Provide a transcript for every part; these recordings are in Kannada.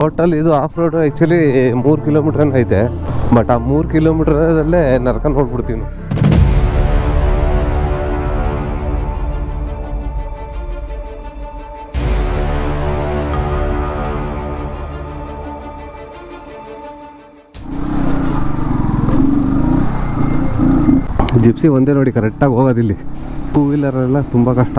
ಟೋಟಲ್ ಇದು ಆಫ್ ರೋಡ್ ಆ್ಯಕ್ಚುಲಿ ಮೂರು ಕಿಲೋಮೀಟರ್ ಐತೆ. ಬಟ್ ಆ ಮೂರು ಕಿಲೋಮೀಟ್ರದಲ್ಲೇ ನರ್ಕ ನೋಡ್ಬಿಡ್ತೀವಿ. ಜಿಪ್ಸಿ ಒಂದೇ ನೋಡಿ ಕರೆಕ್ಟಾಗಿ ಹೋಗೋದಿಲ್ಲಿ. ಟೂ ವೀಲರೆಲ್ಲ ತುಂಬ ಕಷ್ಟ.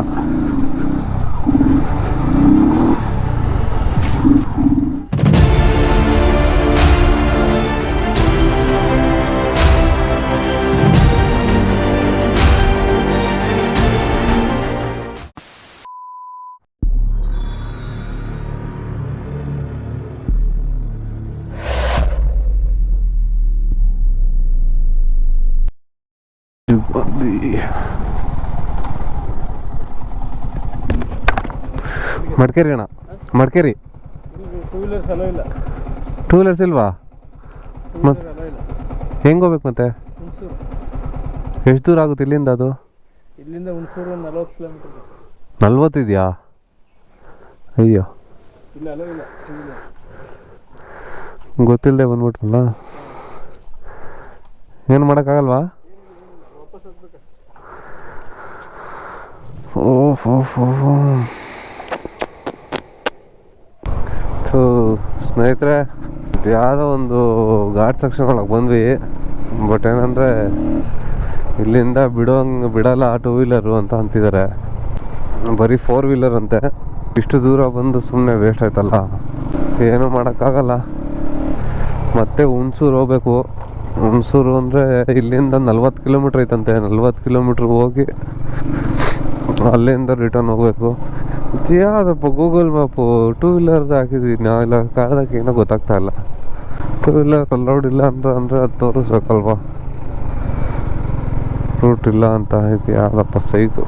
ಮಡಿಕೇರಿ ಅಣ್ಣ? ಮಡಿಕೇರಿ? ಟೂ ವೀಲರ್ಸ್ ಇಲ್ಲ ಇಲ್ವಾ? ಮತ್ತೆ ಹೆಂಗೆ ಹೋಗ್ಬೇಕು ಮತ್ತೆ? ಎಷ್ಟು ದೂರ ಆಗುತ್ತೆ ಇಲ್ಲಿಂದ ಅದು? ಇಲ್ಲಿಂದ ಹುಣಸೂರು ನಲ್ವತ್ತು ಕಿಲೋಮೀಟರ್ ನಲ್ವತ್ತಿದೆಯಾ ಅಯ್ಯೋ. ಗೊತ್ತಿಲ್ಲದೆ ಬಂದ್ಬಿಟ್ರಲ್ಲ. ಏನು ಮಾಡೋಕ್ಕಾಗಲ್ವಾ? ಓಫ್ ಓಹ್ ಓಹ್ ಓಹ್. ಸ್ನೇಹಿತರೆ ಯಾವುದೋ ಒಂದು ಘಾಟ್ ಸೆಕ್ಷನ್ ಒಳಗೆ ಬಂದ್ವಿ. ಬಟ್ ಏನಂದರೆ, ಇಲ್ಲಿಂದ ಬಿಡೋಂಗೆ ಬಿಡಲ್ಲ ಟೂ ವೀಲರು ಅಂತ ಅಂತಿದ್ದಾರೆ ಬರೀ ಫೋರ್ ವೀಲರ್ ಅಂತೆ. ಇಷ್ಟು ದೂರ ಬಂದು ಸುಮ್ಮನೆ ವೇಸ್ಟ್ ಆಯ್ತಲ್ಲ. ಏನೂ ಮಾಡೋಕ್ಕಾಗಲ್ಲ. ಮತ್ತೆ ಹುಣಸೂರು ಹೋಗ್ಬೇಕು. ಹುಣಸೂರು ಅಂದರೆ ಇಲ್ಲಿಂದ ನಲ್ವತ್ತು ಕಿಲೋಮೀಟ್ರ್ ಐತಂತೆ. ನಲ್ವತ್ತು ಕಿಲೋಮೀಟ್ರ್ ಹೋಗಿ ಅಲ್ಲಿಂದ ರಿಟರ್ನ್ ಹೋಗ್ಬೇಕು. ಯಾವುದಪ್ಪ ಗೂಗಲ್ ಮ್ಯಾಪು ಟೂ ವೀಲರ್ದು ಹಾಕಿದ್ದೀನಿ ಇಲ್ಲ ಕಾರ್ದಾಗ ಏನೋ ಗೊತ್ತಾಗ್ತಾ ಇಲ್ಲ. ಟೂ ವೀಲರ್ ಅಲೌಡ್ ಇಲ್ಲ ಅಂತ ಅಂದರೆ ಅದು ತೋರಿಸ್ಬೇಕಲ್ವಾ? ರೂಟ್ ಇಲ್ಲ ಅಂತ ಇದು ಯಾವುದಪ್ಪ ಸೈಕು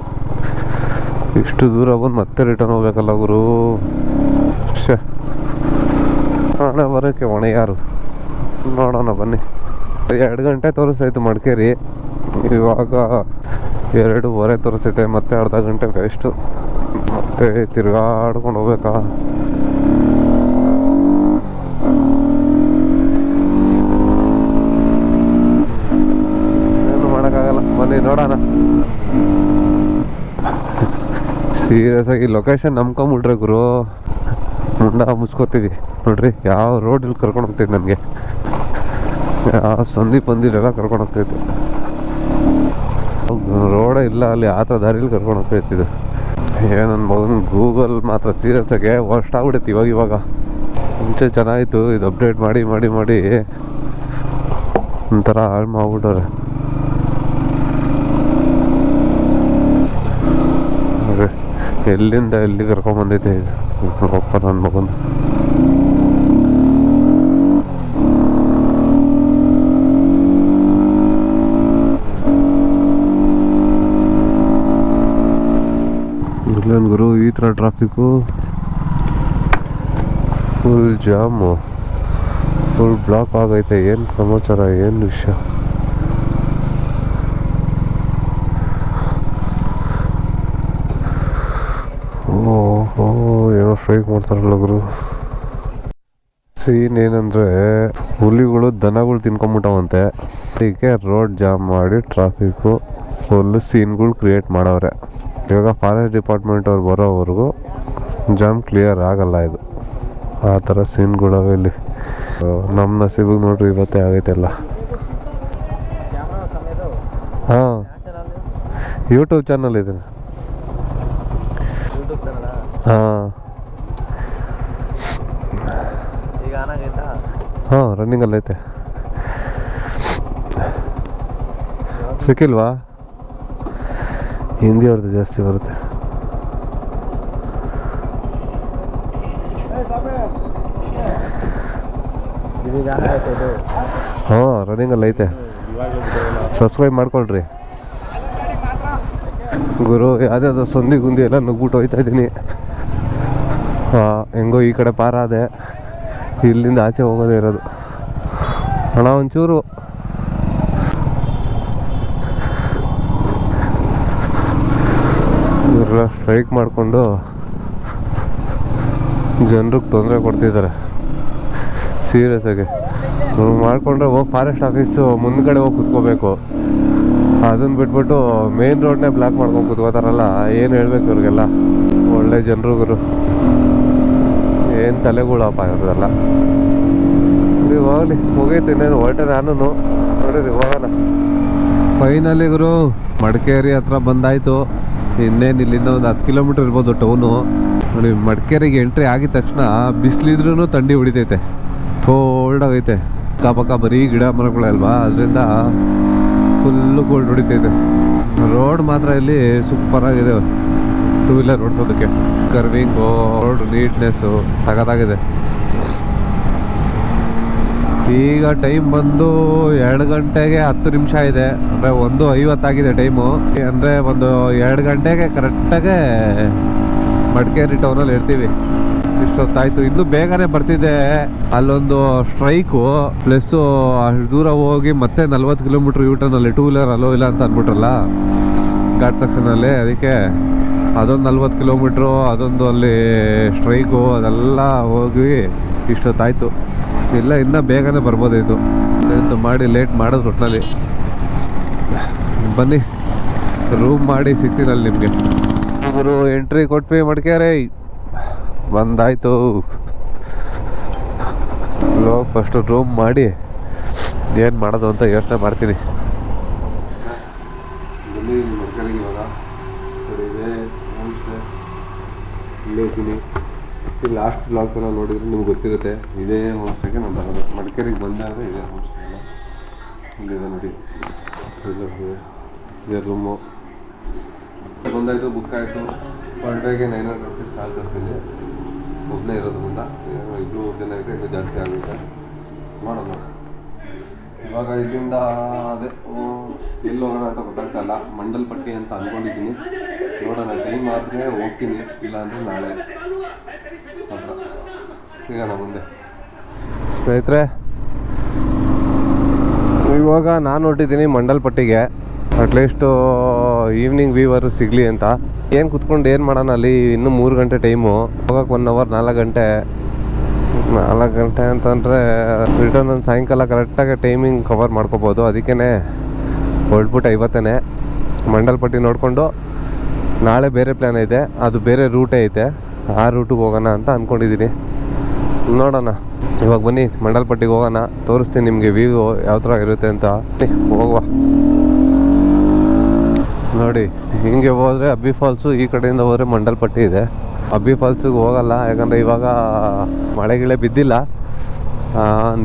ಇಷ್ಟು ದೂರ ಬಂದು ಮತ್ತೆ ರಿಟರ್ನ್ ಹೋಗ್ಬೇಕಲ್ಲ ಗುರು. ಶೇ ಹಣೆ ಬರೋಕ್ಕೆ ಹೊಣೆ ಯಾರು? ನೋಡೋಣ ಬನ್ನಿ. ಎರಡು ಗಂಟೆ ತೋರಿಸ್ತಾಯ್ತು ಮಡಿಕೇರಿ. ಇವಾಗ ಎರಡೂವರೆ ತೋರಿಸೈತೆ ಮತ್ತೆ ಅರ್ಧ ಗಂಟೆ ವೇಸ್ಟು ಮತ್ತೆ ತಿರ್ಗಾಡ್ಕೊಂಡು ಹೋಗ್ಬೇಕಾ? ಏನು ಮಾಡೋಕ್ಕಾಗಲ್ಲ, ಬನ್ನಿ ನೋಡೋಣ. ಸೀರಿಯಸ್ ಆಗಿ ಲೊಕೇಶನ್ ನಂಬ್ಕೊಂಬಿಟ್ರೆ ಗುರು. ಮುಂಡ ಮುಚ್ಕೋತೀವಿ. ನೋಡ್ರಿ, ಯಾವ ರೋಡಲ್ಲಿ ಕರ್ಕೊಂಡು ಹೋಗ್ತೈತೆ ನನಗೆ. ಯಾವ ಸಂದೀಪ್ ಪಂದಿಲೆಲ್ಲ ಕರ್ಕೊಂಡು ಹೋಗ್ತೈತೆ ರೋಡೇ ಇಲ್ಲ ಅಲ್ಲಿ, ಆ ಥರ ದಾರಿಲಿ ಕರ್ಕೊಂಡು ಹೋಗ್ತಾಯಿತ್ತಿದ್ದು ಏನು ಮಗನ ಗೂಗಲ್ ಮಾತ್ರ ಸೀರಿಯಸ್ಸಾಗೆ ವರ್ಸ್ಟ್ ಆಗ್ಬಿಡೈತೆ ಇವಾಗ ಇವಾಗ. ಮುಂಚೆ ಚೆನ್ನಾಗಿತ್ತು, ಇದು ಅಪ್ಡೇಟ್ ಮಾಡಿ ಮಾಡಿ ಮಾಡಿ. ಒಂಥರ ಹಾಳು ಮಾಡ್ಬಿಟ್ಟವ್ರೆ. ಎಲ್ಲಿಂದ ಎಲ್ಲಿ ಕರ್ಕೊಂಬಂದೈತೆ ಇದು ಒಪ್ಪ ನನ್ನ ಮಗನ ಇಲ್ಲೇನು ಗುರು. ಈ ಥರ traffic full jam full block ಆಗೈತೆ. ಏನು ಸಮಾಚಾರ? ಏನು ವಿಷಯ? ಓಹೋ, ಏನೋ ಸ್ಟ್ರೈಕ್ ಮಾಡ್ತಾರಲ್ಲ ಗುರು. ಸೀನ್ ಏನಂದ್ರೆ, ಹುಲಿಗಳು ದನಗಳು ತಿನ್ಕೊಂಬಿಟ್ಟವಂತೆ. ಅದಕ್ಕೆ ರೋಡ್ ಜಾಮ್ ಮಾಡಿ ಟ್ರಾಫಿಕ್ಕು ಫುಲ್ ಸೀನ್ಗಳು ಕ್ರಿಯೇಟ್ ಮಾಡವ್ರೆ. ಇವಾಗ ಫಾರೆಸ್ಟ್ ಡಿಪಾರ್ಟ್ಮೆಂಟ್ ಅವ್ರು ಬರೋವರೆಗೂ ಜಾಮ್ ಕ್ಲಿಯರ್ ಆಗಲ್ಲ ಇದು. ಆ ಥರ ಸೀನ್ಗಳವೆ ಇಲ್ಲಿ. ನಮ್ಮ ನಸೀಬಿಗೆ ನೋಡ್ರಿ ಇವತ್ತೇ ಆಗೈತೆಲ್ಲ. ಹಾಂ. ಯೂಟ್ಯೂಬ್ ಚಾನಲ್ ಇದೆ. ಹಾಂ. ಹಾಂ ರನ್ನಿಂಗಲ್ಲೈತೆ ಸಿಕ್ಕಿಲ್ವಾ? ಹಿಂದಿ ಅವ್ರದ್ದು ಜಾಸ್ತಿ ಬರುತ್ತೆ. ಹಾಂ ರನ್ನಿಂಗಲ್ಲಿ ಐತೆ. ಸಬ್ಸ್ಕ್ರೈಬ್ ಮಾಡ್ಕೊಳ್ರಿ. ಗುರು ಯಾವುದ್ಯಾವುದೋ ಸಂದಿ ಗುಂದಿ ಎಲ್ಲ ನುಗ್ಬಿಟ್ಟು ಹೋಯ್ತಾ ಇದ್ದೀನಿ. ಹೆಂಗೋ ಈ ಕಡೆ ಪಾರಾದೆ. ಇಲ್ಲಿಂದ ಆಚೆ ಹೋಗೋದೇ ಇರೋದು. ಅಣ್ಣ, ಒಂಚೂರು ಇವರೆಲ್ಲ ಸ್ಟ್ರೈಕ್ ಮಾಡಿಕೊಂಡು ಜನರಿಗೆ ತೊಂದರೆ ಕೊಡ್ತಿದ್ದಾರೆ ಸೀರಿಯಸ್ ಆಗಿ. ಮಾಡಿಕೊಂಡ್ರೆ ಹೋಗಿ ಫಾರೆಸ್ಟ್ ಆಫೀಸು ಮುಂದ್ಗಡೆ ಹೋಗಿ ಕುತ್ಕೋಬೇಕು. ಅದನ್ನು ಬಿಟ್ಬಿಟ್ಟು ಮೇನ್ ರೋಡ್ನೇ ಬ್ಲಾಕ್ ಮಾಡ್ಕೊಂಡು ಕುತ್ಕೋತಾರಲ್ಲ, ಏನು ಹೇಳ್ಬೇಕು ಇವ್ರಿಗೆಲ್ಲ? ಒಳ್ಳೆ ಜನರುಗರು. ಏನು ತಲೆಗಳಪ್ಪ ಇವ್ರದೆಲ್ಲ. ನೀವು ಹೋಗಲಿ ಮುಗೀತು ಇನ್ನೇನು ಹೊರಟೆ ನಾನು ನೋಡಿರಿ ಹೋಗಲ್ಲ ಫೈನಲಿ ಗುರು, ಮಡಿಕೇರಿ ಹತ್ರ ಬಂದಾಯ್ತು. ಇನ್ನೇನು ಇಲ್ಲಿಂದ ಒಂದು ಹತ್ತು ಕಿಲೋಮೀಟರ್ ಇರ್ಬೋದು ಟೌನು. ನೋಡಿ, ಮಡಿಕೇರಿಗೆ ಎಂಟ್ರಿ ಆಗಿದ ತಕ್ಷಣ ಬಿಸಿಲಿದ್ರೂ ಥಂಡಿ ಹೊಡಿತೈತೆ. ಕೋಲ್ಡ್ ಆಗೈತೆ. ಅಕ್ಕಪಕ್ಕ ಬರೀ ಗಿಡ ಮರಗಳಲ್ವಾ ಅದರಿಂದ ಫುಲ್ಲು ಕೋಲ್ಡ್ ಹೊಡಿತೈತೆ. ರೋಡ್ ಮಾತ್ರ ಇಲ್ಲಿ ಸೂಪರ್ ಆಗಿದೆ. ಟೂ ವೀಲರ್ ಓಡಿಸೋದಕ್ಕೆ. ಕರ್ವಿಂಗು ರೋಡ್ ನೀಟ್ನೆಸ್ಸು ಸಖತ್ತಾಗಿದೆ ಈಗ ಟೈಮ್ ಬಂದು ಎರಡು ಗಂಟೆಗೆ ಹತ್ತು ನಿಮಿಷ ಇದೆ. ಅಂದರೆ ಒಂದು ಐವತ್ತಾಗಿದೆ ಟೈಮು ಅಂದರೆ ಒಂದು ಎರಡು ಗಂಟೆಗೆ ಕರೆಕ್ಟಾಗೆ ಮಡಿಕೇರಿ ಟೌನಲ್ಲಿ ಇರ್ತೀವಿ. ಇಷ್ಟೊತ್ತಾಯ್ತು. ಇನ್ನೂ ಬೇಗನೆ ಬರ್ತಿದೆ. ಅಲ್ಲೊಂದು ಸ್ಟ್ರೈಕು ಪ್ಲಸ್ಸು ಅಷ್ಟು ದೂರ ಹೋಗಿ ಮತ್ತೆ ನಲ್ವತ್ತು ಕಿಲೋಮೀಟ್ರ್ ಯೂಟರ್ನಲ್ಲಿ ಟೂ ವೀಲರ್ ಅಲ್ಲೋ ಇಲ್ಲ ಅಂತ ಅಂದ್ಬಿಟ್ರಲ್ಲ? ಘಾಟ್ ಸೆಕ್ಷನಲ್ಲಿ ಅದಕ್ಕೆ ಅದೊಂದು ನಲ್ವತ್ತು ಕಿಲೋಮೀಟ್ರು ಅದೊಂದು ಅಲ್ಲಿ ಸ್ಟ್ರೈಕು ಅದೆಲ್ಲ ಹೋಗಿ ಇಷ್ಟೊತ್ತಾಯ್ತು. ಇಲ್ಲ, ಇನ್ನೂ ಬೇಗನೆ ಬರ್ಬೋದಿತ್ತು ಅಂತ ಮಾಡಿ ಲೇಟ್ ಮಾಡೋದು ಒಟ್ಟಿನಲ್ಲಿ ಬನ್ನಿ ರೂಮ್ ಮಾಡಿ ಸಿಕ್ತೀನಲ್ಲಿ ನಿಮಗೆ. ಇವರು ಎಂಟ್ರಿ ಕೊಟ್ವಿ ಮಡಿಕೇರಿ ಬಂದಾಯ್ತು. ಲೋ ಫಸ್ಟ್ ರೂಮ್ ಮಾಡಿ ಏನು ಮಾಡೋದು ಅಂತ ಯೋಚನೆ ಮಾಡ್ತೀನಿ. ಇದೆ ಇಲ್ಲೇ ಇದ್ದೀನಿ. ಆ್ಯಕ್ಚುಲಿ ಲಾಸ್ಟ್ ಬ್ಲಾಗ್ಸ್ ಎಲ್ಲ ನೋಡಿದ್ರೆ ನಿಮ್ಗೆ ಗೊತ್ತಿರುತ್ತೆ, ಇದೇ ಹೋಮ್ ಸ್ಟೇಗೆ ನಾನು ಬರೋದು. ಮಡಿಕೇರಿಗೆ ಬಂದಾಗ ಇದೇ ಹೋಮ್ ಸ್ಟೇ ಇಲ್ಲಿದೆ ನೋಡಿ. ಇದೆ ರೂಮು ಬಂದಾಯಿತು ಬುಕ್ ಆಯಿತು. ಪರ್ ಡೇಗೆ ನೈನ್ ಹಂಡ್ರೆಡ್ ರುಪೀಸ್ ಚಾರ್ಜಸ್ ಇದೆ. ಒಬ್ಬನೇ ಇರೋದ್ರಿಂದ ಇಬ್ಬರು ಜನ ಇದೆ ಇನ್ನೂ ಜಾಸ್ತಿ ಆಗುತ್ತೆ. ಮಾಡೋದು ಇವಾಗ ಇಲ್ಲಿಂದ ಅದೇ ಎಲ್ಲಿ ಹೋಗೋಣ ಅಂತ ಮಂಡಲ್ ಮಂಡಲ್ಪಟ್ಟಿ ಅಂತ ಅಂದ್ಕೊಂಡಿದ್ದೀನಿ ನೋಡೋಣ, ಟೈಮ್ ಆದರೆ ಹೋಗ್ತೀನಿ. ಇಲ್ಲ ಅಂದರೆ ನಾಳೆ. ಹತ್ರ ಸಿಗೋಣ ಮುಂದೆ. ಸ್ನೇಹಿತರೆ, ಇವಾಗ ನಾನು ಹೊಟ್ಟಿದ್ದೀನಿ ಮಂಡಲ್ಪಟ್ಟಿಗೆ ಅಟ್ಲೀಸ್ಟು ಈವ್ನಿಂಗ್ ವೀವರು ಸಿಗಲಿ ಅಂತ. ಏನು ಕುತ್ಕೊಂಡು ಏನು ಮಾಡೋಣ ಅಲ್ಲಿ? ಇನ್ನೂ ಮೂರು ಗಂಟೆ ಟೈಮು ಹೋಗೋಕೆ ಒನ್ ಅವರ್ ನಾಲ್ಕು ಗಂಟೆ. ನಾಲ್ಕು ಗಂಟೆ ಅಂತಂದರೆ ರಿಟರ್ನ್ ಒಂದು ಸಾಯಂಕಾಲ ಕರೆಕ್ಟಾಗಿ ಟೈಮಿಂಗ್ ಕವರ್ ಮಾಡ್ಕೋಬೋದು. ಅದಕ್ಕೇ ಹೊರಟ್ಬಿಟ್ಟು ಐವತ್ತನೇ ಮಂಡಲ್ಪಟ್ಟಿ ನೋಡಿಕೊಂಡು ನಾಳೆ ಬೇರೆ ಪ್ಲ್ಯಾನ್ ಐತೆ ಅದು ಬೇರೆ ರೂಟೇ ಐತೆ, ಆ ರೂಟಿಗೆ ಹೋಗೋಣ ಅಂತ ಅಂದ್ಕೊಂಡಿದ್ದೀನಿ ನೋಡೋಣ. ಇವಾಗ ಬನ್ನಿ ಮಂಡಲ್ಪಟ್ಟಿಗೆ ಹೋಗೋಣ, ತೋರಿಸ್ತೀನಿ ನಿಮಗೆ ವ್ಯೂ ಯಾವ ಥರ ಇರುತ್ತೆ ಅಂತ. ಹೋಗುವ. ನೋಡಿ, ಹಿಂಗೆ ಹೋದರೆ ಅಬ್ಬಿ ಫಾಲ್ಸು ಈ ಕಡೆಯಿಂದ ಹೋದರೆ ಮಂಡಲ್ಪಟ್ಟಿ ಇದೆ. ಅಬ್ಬಿ ಫಾಲ್ಸಿಗೆ ಹೋಗಲ್ಲ, ಯಾಕಂದರೆ ಇವಾಗ ಮಳೆಗಿಳೆ ಬಿದ್ದಿಲ್ಲ.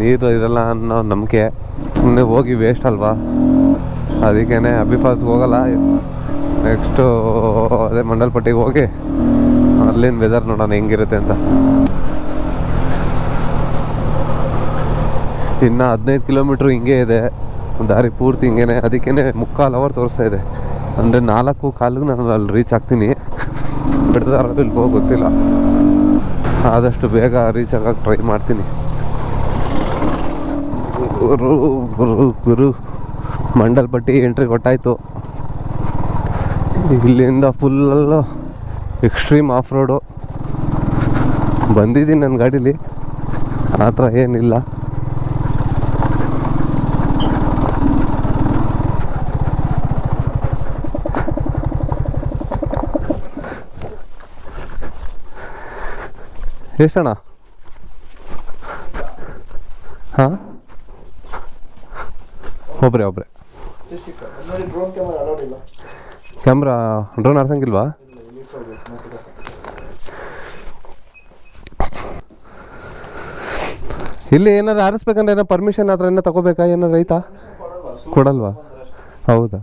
ನೀರು ಇರಲ್ಲ ಅನ್ನೋ ನಂಬಿಕೆ. ಸುಮ್ಮನೆ ಹೋಗಿ ವೇಸ್ಟ್ ಅಲ್ವಾ? ಅದಕ್ಕೇ ಅಬ್ಬಿ ಫಾಲ್ಸ್ಗೆ ಹೋಗಲ್ಲ. ನೆಕ್ಸ್ಟು ಅದೇ ಮಂಡಲ್ಪಟ್ಟಿಗೆ ಹೋಗಿ ಅಲ್ಲಿನ ವೆದರ್ ನೋಡೋಣ ಹೆಂಗಿರುತ್ತೆ ಅಂತ. ಇನ್ನು ಹದಿನೈದು ಕಿಲೋಮೀಟ್ರ್ ಹಿಂಗೆ ಇದೆ. ದಾರಿ ಪೂರ್ತಿ ಹಿಂಗೇನೆ. ಅದಕ್ಕೇ ಮುಕ್ಕಾಲು ಅವರ್ ತೋರಿಸ್ತಾ ಇದೆ. ಅಂದರೆ ನಾಲ್ಕು ಕಾಲಿಗೆ ನಾನು ಅಲ್ಲಿ ರೀಚ್ ಆಗ್ತೀನಿ. ಬಿಡ್ತಾರೋ ಇಲ್ವೋ ಗೊತ್ತಿಲ್ಲ. ಆದಷ್ಟು ಬೇಗ ರೀಚ್ ಆಗೋಕ್ಕೆ ಟ್ರೈ ಮಾಡ್ತೀನಿ. ಗುರು ಗುರು ಗುರು. ಮಂಡಲ್ಪಟ್ಟಿ ಎಂಟ್ರಿ ಕೊಟ್ಟಾಯಿತು. ಇಲ್ಲಿಂದ ಫುಲ್ಲು ಎಕ್ಸ್ಟ್ರೀಮ್ ಆಫ್ ರೋಡು ಬಂದಿದ್ದೀನಿ ನನ್ನ ಗಾಡೀಲಿ. ಆ ಥರ ಏನಿಲ್ಲ. ಎಷ್ಟಣ್ಣ? ಹಾಂ? ಒಬ್ಬರೇ ಡ್ರೋನ್ ಕ್ಯಾಮರಾ ಡ್ರೋನ್ ಆಡ್ಸಂಗಿಲ್ವಾ? ಇಲ್ಲಿ ಏನಾದ್ರು ಆರಿಸ್ಬೇಕಂದ್ರೆ ಏನೋ ಪರ್ಮಿಷನ್ ಆದ್ರೆ ಏನೋ ತಗೋಬೇಕಾ? ಏನಾದ್ರು ಐತಾ? ಕೊಡಲ್ವಾ? ಹೌದಾ?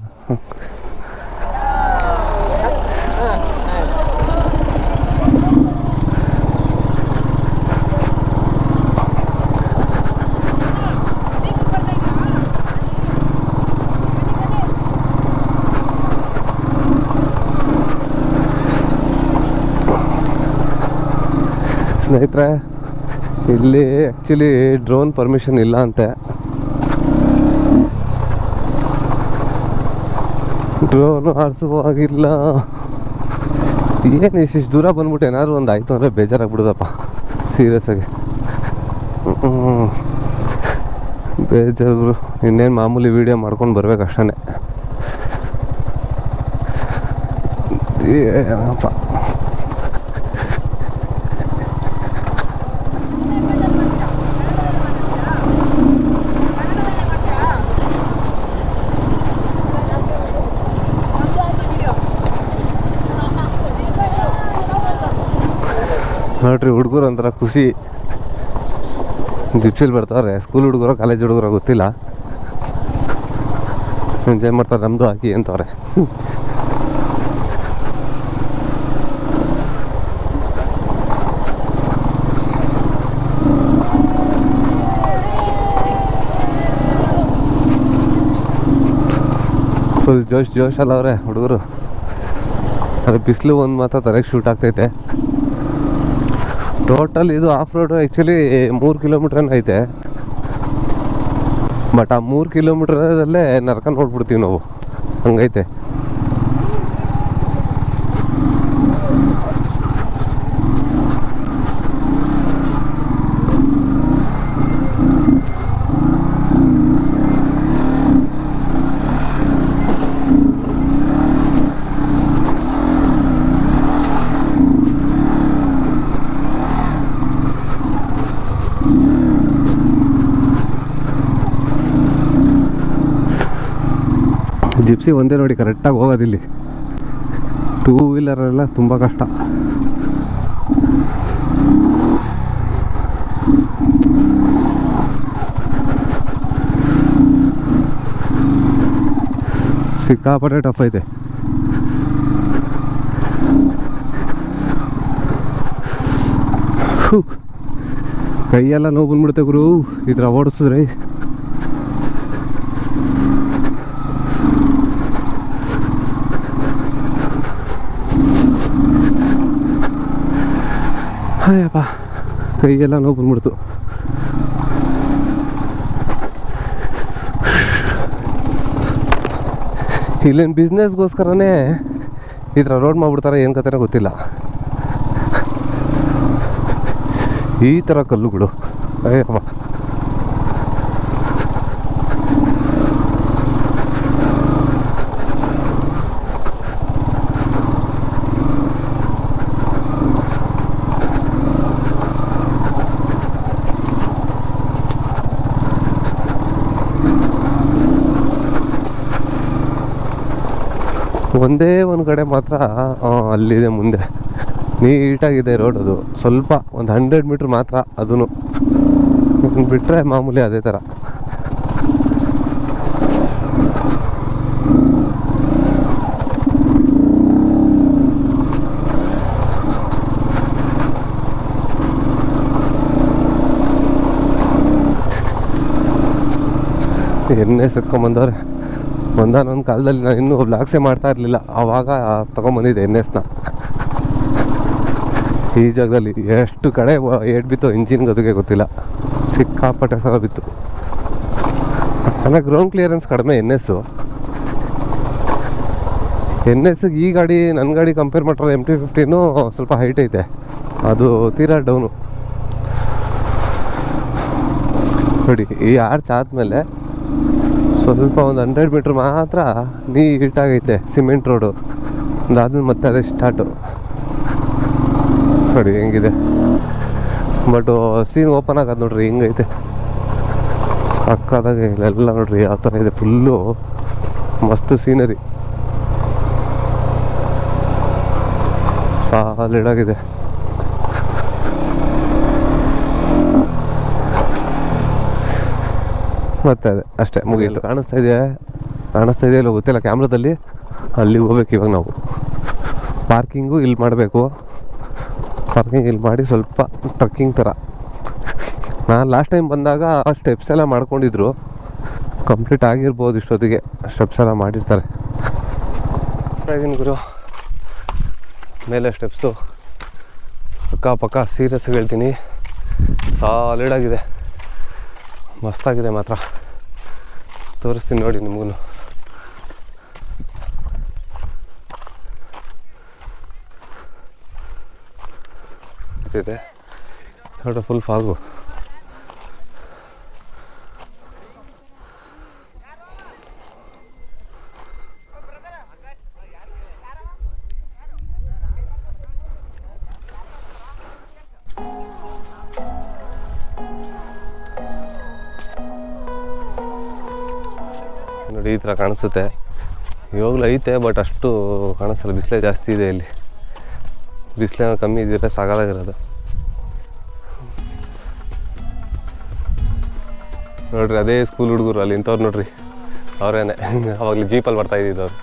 ಸ್ನೇಹಿತರೆ, ಇಲ್ಲಿ ಆ್ಯಕ್ಚುಲಿ ಡ್ರೋನ್ ಪರ್ಮಿಷನ್ ಇಲ್ಲ ಅಂತೆ. ಡ್ರೋನು ಆಡಿಸುವಾಗಿಲ್ಲ ಏನು ಇಷ್ಟಿಷ್ಟು ದೂರ ಬಂದ್ಬಿಟ್ಟು ಏನಾದ್ರು ಒಂದು ಆಯಿತು ಅಂದರೆ ಬೇಜಾರಾಗ್ಬಿಡುದಪ್ಪ ಸೀರಿಯಸ್ ಆಗಿ. ಬೇಜಾರು ಇನ್ನೇನು ಮಾಮೂಲಿ ವೀಡಿಯೋ ಮಾಡ್ಕೊಂಡು ಬರ್ಬೇಕು ಅಷ್ಟೇ ಏನಪ್ಪ. ನೋಡ್ರಿ ಹುಡುಗರು ಒಂಥರ ಖುಷಿ. ಜಿಪ್ಸಿಲ್ ಬರ್ತಾವ್ರೆ ಸ್ಕೂಲ್ ಹುಡುಗರು ಕಾಲೇಜ್ ಹುಡುಗರು ಗೊತ್ತಿಲ್ಲ. ಎಂಜಾಯ್ ಮಾಡ್ತಾರೆ ನಮ್ಮದು ಹಾಕಿ ಅಂತವ್ರೆ. ಫುಲ್ ಜೋಶ್ ಜೋಶ್ ಅಲ್ಲ ಹುಡುಗರು. ಅದ್ರ ಬಿಸಿಲು ಒಂದು ಮಾತ್ರ ತರಕ್ಕೆ ಶೂಟ್ ಆಗ್ತೈತೆ. ಟೋಟಲ್ ಇದು ಆಫ್ ರೋಡ್ ಆ್ಯಕ್ಚುಲಿ ಮೂರು ಕಿಲೋಮೀಟರ್ ಐತೆ. ಬಟ್ ಆ ಮೂರು ಕಿಲೋಮೀಟ್ರದಲ್ಲೇ ನರ್ಕ ನೋಡ್ಬಿಡ್ತೀವಿ ನಾವು. ಹಂಗೈತೆ. ಜಿಪ್ಸಿ ಒಂದೇ ನೋಡಿ ಕರೆಕ್ಟಾಗಿ ಹೋಗೋದಿಲ್ಲಿ ಟೂ ವೀಲರೆಲ್ಲ ತುಂಬ ಕಷ್ಟ. ಸಿಕ್ಕಾಪಟ್ಟೆ ಟಫ್ ಐತೆ. ಕೈಯೆಲ್ಲ ನೋವು ಬಂದ್ಬಿಡುತ್ತೆ ಗುರು, ಈ ಥರ ಓಡಿಸಿದ್ರೆ. ಅಯ್ಯಪ್ಪ ಕೈಯೆಲ್ಲ ನೋವು ಬಂದ್ಬಿಡ್ತು. ಇಲ್ಲೇನು ಬಿಸ್ನೆಸ್ಗೋಸ್ಕರನೇ ಈ ಥರ ರೋಡ್ ಮಾಡಿಬಿಡ್ತಾರೆ ಏನು ಕತೆನೋ ಗೊತ್ತಿಲ್ಲ. ಈ ಥರ ಕಲ್ಲುಗಳು ಅಯ್ಯಪ್ಪ ಒಂದೇ ಒಂದು ಕಡೆ ಮಾತ್ರ ಅಲ್ಲಿದೆ ಮುಂದೆ. ನೀಟಾಗಿದೆ ರೋಡ್ ಅದು. ಸ್ವಲ್ಪ ಒಂದು ಹಂಡ್ರೆಡ್ ಮೀಟ್ರ್ ಮಾತ್ರ ಅದೂ ಬಿಟ್ಟರೆ ಮಾಮೂಲಿ ಅದೇ ಥರ ಎಣ್ಣೆ ಎತ್ಕೊಂಬಂದವ್ರೆ ಒಂದಾನೊಂದು ಕಾಲದಲ್ಲಿ ನಾನು ಇನ್ನೂ ಬ್ಲಾಗ್ಸೇ ಮಾಡ್ತಾ ಇರಲಿಲ್ಲ. ಆವಾಗ ತೊಗೊಂಬಂದಿದ್ದೆ ಎನ್ ಎಸ್ನ ಈ ಜಾಗದಲ್ಲಿ ಎಷ್ಟು ಕಡೆ ಏಟ್ ಬಿತ್ತು ಇಂಜಿನ್ ಗದುಗೆ ಗೊತ್ತಿಲ್ಲ. ಸಿಕ್ಕಾಪಟ್ಟೆ ಸಲ ಬಿತ್ತು. ಅಂದರೆ ಗ್ರೌಂಡ್ ಕ್ಲಿಯರೆನ್ಸ್ ಕಡಿಮೆ ಎನ್ ಎಸ್ಸು ಎನ್ ಎಸ್ ಈ ಗಾಡಿ ನನ್ನ ಗಾಡಿ ಕಂಪೇರ್ ಮಾಡಿದ್ರೆ ಎಂ ಟಿ ಫಿಫ್ಟೀನು ಸ್ವಲ್ಪ ಹೈಟ್ ಐತೆ. ಅದು ತೀರಾ ಡೌನು ನೋಡಿ, ಈ ಆರ್ಚ್ ಆದಮೇಲೆ ಸ್ವಲ್ಪ ಒಂದು ಹಂಡ್ರೆಡ್ ಮೀಟ್ರ್ ಮಾತ್ರ ನೀಟಾಗೈತೆ ಸಿಮೆಂಟ್ ರೋಡು ಅದಾದ್ಮೇಲೆ ಮತ್ತೆ ಅದೇ ಸ್ಟಾರ್ಟು ನೋಡಿ ಹೆಂಗಿದೆ. ಬಟ್ ಸೀನ್ ಓಪನ್ ಆಗದು ನೋಡ್ರಿ, ಹಿಂಗೈತೆ. ಸಾಕಾದಾಗ ಇಲ್ಲೆಲ್ಲ ನೋಡ್ರಿ ಯಾವ ಥರ ಇದೆ ಫುಲ್ಲು ಮಸ್ತ್ ಸೀನರಿ ಸಾಲಿಡಾಗಿದೆ ಮತ್ತೆ ಅದೇ ಅಷ್ಟೇ ಮುಗಿಯಿತು ಕಾಣಿಸ್ತಾ ಇದೆಯಾ? ಕಾಣಿಸ್ತಾ ಇದೆಯಲ್ಲ ಗೊತ್ತಿಲ್ಲ ಕ್ಯಾಮ್ರಾದಲ್ಲಿ ಅಲ್ಲಿ ಹೋಗ್ಬೇಕು ಇವಾಗ ನಾವು. ಪಾರ್ಕಿಂಗು ಇಲ್ಲಿ ಮಾಡಬೇಕು. ಪಾರ್ಕಿಂಗ್ ಇಲ್ಲಿ ಮಾಡಿ ಸ್ವಲ್ಪ ಟ್ರಕ್ಕಿಂಗ್ ಥರ. ನಾನು ಲಾಸ್ಟ್ ಟೈಮ್ ಬಂದಾಗ ಸ್ಟೆಪ್ಸ್ ಎಲ್ಲ ಮಾಡ್ಕೊಂಡಿದ್ರು. ಕಂಪ್ಲೀಟ್ ಆಗಿರ್ಬೋದು ಇಷ್ಟೊತ್ತಿಗೆ. ಸ್ಟೆಪ್ಸ್ ಎಲ್ಲ ಮಾಡಿರ್ತಾರೆ. ಗುರು. ಮೇಲೆ ಸ್ಟೆಪ್ಸು ಅಕ್ಕಪಕ್ಕ ಸೀರಿಯಸ್ ಹೇಳ್ತೀನಿ. ಸಾಲಿಡಾಗಿದೆ ಮಸ್ತಾಗಿದೆ ಮಾತ್ರ. ತೋರಿಸ್ತೀನಿ ನೋಡಿ ನಿಮಗೂ ಇದೆ. ನೋಡೋ ಫುಲ್ ಫಾಗು ನೋಡಿ ಈ ಥರ ಕಾಣಿಸುತ್ತೆ. ಇವಾಗಲೂ ಐತೆ ಬಟ್ ಅಷ್ಟು ಕಾಣಿಸಲ್ಲ. ಬಿಸಿಲೇ ಜಾಸ್ತಿ ಇದೆ ಇಲ್ಲಿ. ಬಿಸಿಲೇನೋ ಕಮ್ಮಿ ಇದ್ದರೆ ಸಾಕಾಗಿರೋದು ನೋಡ್ರಿ, ಅದೇ ಸ್ಕೂಲ್ ಹುಡುಗರು, ಅಲ್ಲಿ ಇಂಥವ್ರು ನೋಡ್ರಿ. ಅವರೇನೆ. ಅವಾಗಲೇ ಜೀಪಲ್ಲಿ ಬರ್ತಾ ಇದ್ದಿದ್ದವ್ರು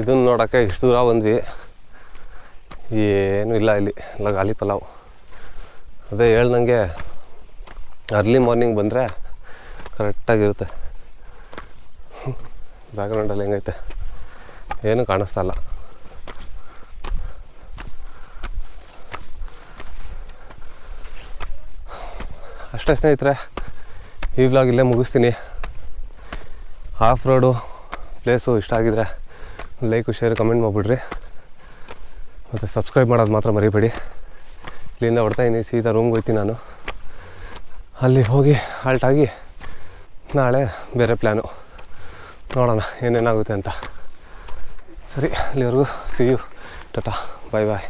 ಇದನ್ನು ನೋಡೋಕ್ಕೆ ಇಷ್ಟು ದೂರ ಬಂದ್ವಿ. ಏನೂ ಇಲ್ಲ ಇಲ್ಲಿ, ಎಲ್ಲ ಗಾಲಿ ಪಲಾವ್. ಅದೇ ಹೇಳ್ದಂಗೆ ಅರ್ಲಿ ಮಾರ್ನಿಂಗ್ ಬಂದರೆ ಕರೆಕ್ಟಾಗಿರುತ್ತೆ. ಬ್ಯಾಕ್ಗ್ರೌಂಡಲ್ಲಿ ಹೆಂಗೈತೆ? ಏನೂ ಕಾಣಿಸ್ತಾ ಇಲ್ಲ. ಅಷ್ಟೇ ಸ್ನೇಹಿತರೆ, ಈ ವ್ಲಾಗ್ ಇಲ್ಲೇ ಮುಗಿಸ್ತೀನಿ. ಆಫ್ ರೋಡು ಪ್ಲೇಸು ಇಷ್ಟ ಆಗಿದ್ರೆ ಲೈಕು ಶೇರ್ ಕಮೆಂಟ್ ಮಾಡಿಬಿಡ್ರಿ. ಮತ್ತು ಸಬ್ಸ್ಕ್ರೈಬ್ ಮಾಡೋದು ಮಾತ್ರ ಮರಿಬೇಡಿ. ಇಲ್ಲಿಂದ ಹೊಡ್ತಾ ಇದ್ದೀನಿ, ಸೀದಾ ರೂಮ್ಗೆ ಹೋಗ್ತೀನಿ ನಾನು. ಅಲ್ಲಿ ಹೋಗಿ ಹಾಲ್ಟಾಗಿ ನಾಳೆ ಬೇರೆ ಪ್ಲ್ಯಾನು ನೋಡೋಣ ಏನೇನಾಗುತ್ತೆ ಅಂತ. ಸರಿ, ಅಲ್ಲಿವರೆಗೂ see you tata bye bye